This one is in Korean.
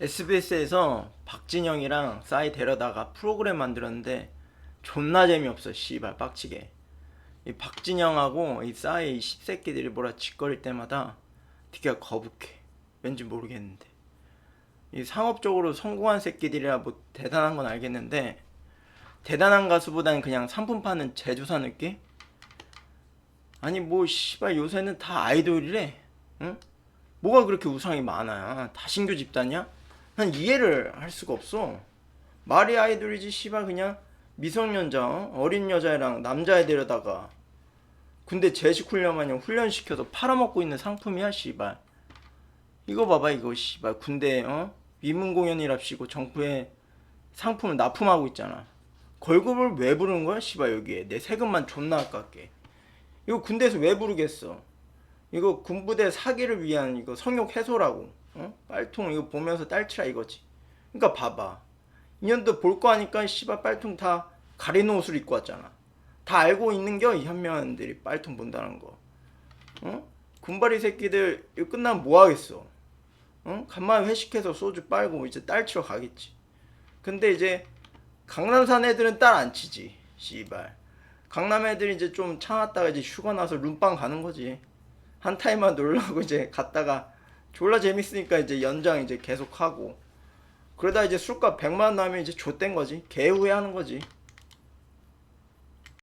SBS에서 박진영이랑 싸이 데려다가 프로그램 만들었는데 존나 재미없어 씨발 빡치게 이 박진영하고 이 싸이 이 십새끼들이 뭐라 짓거릴 때마다 되게 거북해 왠지 모르겠는데 이 상업적으로 성공한 새끼들이라 뭐 대단한 건 알겠는데 대단한 가수보다는 그냥 상품 파는 제조사 느낌? 아니 뭐 씨발 요새는 다 아이돌이래 응? 뭐가 그렇게 우상이 많아 다 신규 집단이야? 난 이해를 할 수가 없어. 말이 아이돌이지 씨발 그냥 미성년자 어? 어린 여자애랑 남자애 데려다가. 군대 제식 훈련 마냥 훈련시켜서 팔아먹고 있는 상품이야 씨발. 이거 봐봐 이거 씨발. 군대 어? 위문 공연이랍시고 정부에 상품을 납품하고 있잖아. 걸급을 왜 부르는 거야 씨발 여기에? 내 세금만 존나 아깝게. 이거 군대에서 왜 부르겠어? 이거 군부대 사기를 위한 이거 성욕 해소라고 어? 빨통 이거 보면서 딸치라 이거지. 그러니까 봐봐. 인연도 볼거 아니까 씨발 빨통 다 가리는 옷을 입고 왔잖아. 다 알고 있는 겨 이 현명한들이 빨통 본다는 거. 어? 군바리 새끼들 이거 끝나면 뭐 하겠어? 어? 간만에 회식해서 소주 빨고 이제 딸 치러 가겠지. 근데 이제 강남산 애들은 딸 안 치지 씨발. 강남 애들이 이제 좀 참았다가 이제 휴가 나서 룸빵 가는 거지. 한 타임만 놀라고 이제 갔다가 졸라 재밌으니까 이제 연장 이제 계속 하고. 그러다 이제 술값 100만 원 나면 이제 좆된 거지. 개후회 하는 거지